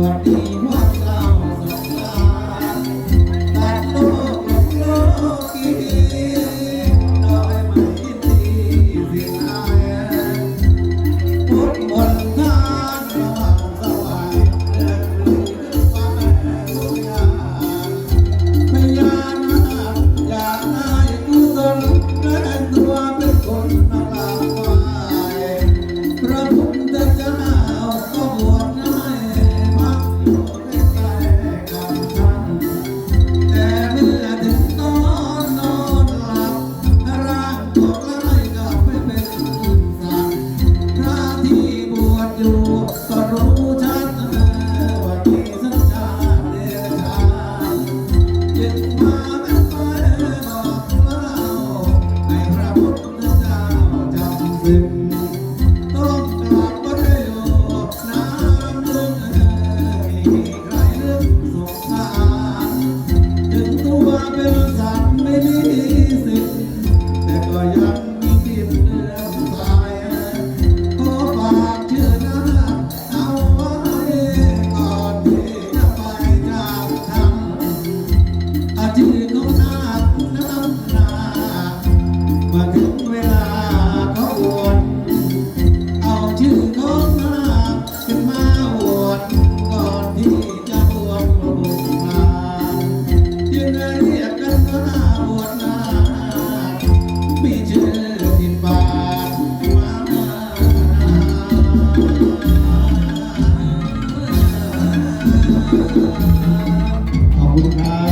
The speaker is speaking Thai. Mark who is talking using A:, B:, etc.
A: Thank you. do ขอบคุณครับ